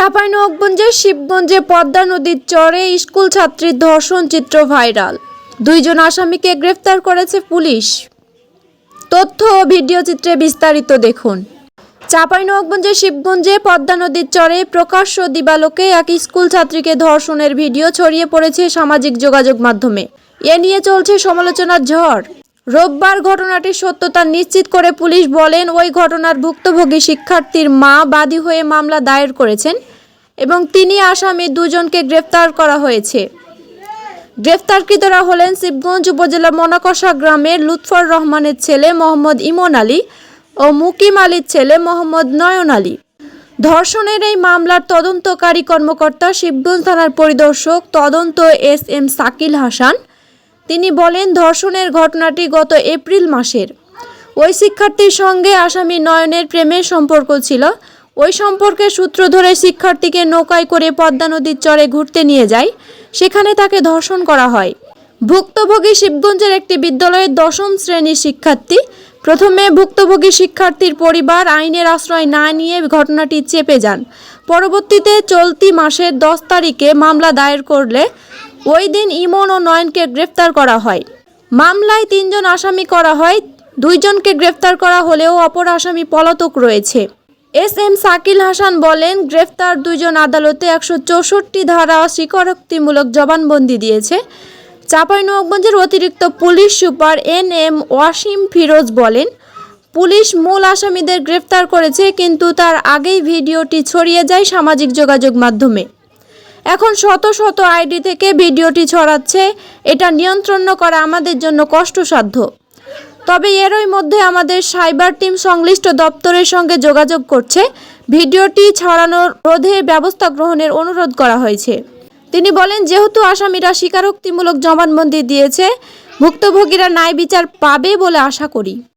চাঁপাইনবাবগঞ্জের শিবগঞ্জে পদ্মা নদীর চরে স্কুল ছাত্রীর ধর্ষণ চিত্র ভাইরাল। দুইজন আসামিকে গ্রেফতার করেছে পুলিশ। তথ্য ও ভিডিও চিত্রে বিস্তারিত দেখুন। চাঁপাইনবাবগঞ্জের শিবগঞ্জে পদ্মা নদীর চরে প্রকাশ্য দিবালোকে এক স্কুল ছাত্রীকে ধর্ষণের ভিডিও ছড়িয়ে পড়েছে সামাজিক যোগাযোগ মাধ্যমে। এ নিয়ে চলছে সমালোচনার ঝড়। রোববার ঘটনাটির সত্যতা নিশ্চিত করে পুলিশ বলেন, ওই ঘটনার ভুক্তভোগী শিক্ষার্থীর মা বাদী হয়ে মামলা দায়ের করেছেন। এবং তিনি আসামি দুজনকে গ্রেফতার করা হয়েছে। গ্রেফতারকৃতরা হলেন শিবগঞ্জ উপজেলা মনাকষা গ্রামের লুৎফর রহমানের ছেলে মোহাম্মদ ইমন আলী ও মুকিম আলীর ছেলে মোহাম্মদ নয়ন আলী। ধর্ষণের এই মামলার তদন্তকারী কর্মকর্তা শিবগঞ্জ থানার পরিদর্শক তদন্ত এস এম সাকিল হাসান। তিনি বলেন, ধর্ষণের ঘটনাটি গত এপ্রিল মাসের। ওই শিক্ষার্থীর সঙ্গে আসামি নয়নের প্রেমের সম্পর্ক ছিল। ওই সম্পর্কে সূত্র ধরে শিক্ষার্থীকে নৌকায় করে পদ্মা নদীর চরে ঘুরতে নিয়ে যায়। সেখানে তাকে ধর্ষণ করা হয়। ভুক্তভোগী শিবগঞ্জের একটি বিদ্যালয়ের দশম শ্রেণির শিক্ষার্থী। প্রথমে ভুক্তভোগী শিক্ষার্থীর পরিবার আইনের আশ্রয় না নিয়ে ঘটনাটি চেপে যান। পরবর্তীতে চলতি মাসের দশ তারিখে মামলা দায়ের করলে ওই দিন ইমন ও নয়নকে গ্রেফতার করা হয়। মামলায় তিনজন আসামি করা হয়। দুইজনকে গ্রেফতার করা হলেও অপর আসামি পলাতক রয়েছে। এস এম সাকিল হাসান বলেন, গ্রেফতার দুইজন আদালতে একশো চৌষট্টি ধারা স্বীকারোক্তিমূলক জবানবন্দি দিয়েছে। চাঁপাইনবাবগঞ্জের অতিরিক্ত police super N M Wasim Firoz বলেন, পুলিশ মূল আসামিদের গ্রেফতার করেছে, কিন্তু তার আগেই ভিডিওটি ছড়িয়ে যায় সামাজিক যোগাযোগ মাধ্যমে। এখন শত শত আইডি থেকে ভিডিওটি ছড়াচ্ছে, এটা নিয়ন্ত্রণ করা আমাদের জন্য কষ্টসাধ্য। তবে এরই মধ্যে আমাদের সাইবার টিম সংশ্লিষ্ট দপ্তরের সঙ্গে যোগাযোগ করছে। ভিডিওটি ছড়ানোর রোধে ব্যবস্থা গ্রহণের অনুরোধ করা হয়েছে। তিনি বলেন, যেহেতু আসামিরা স্বীকারোক্তিমূলক জবানবন্দি দিয়েছে, ভুক্তভোগীরা ন্যায় বিচার পাবে বলে আশা করি।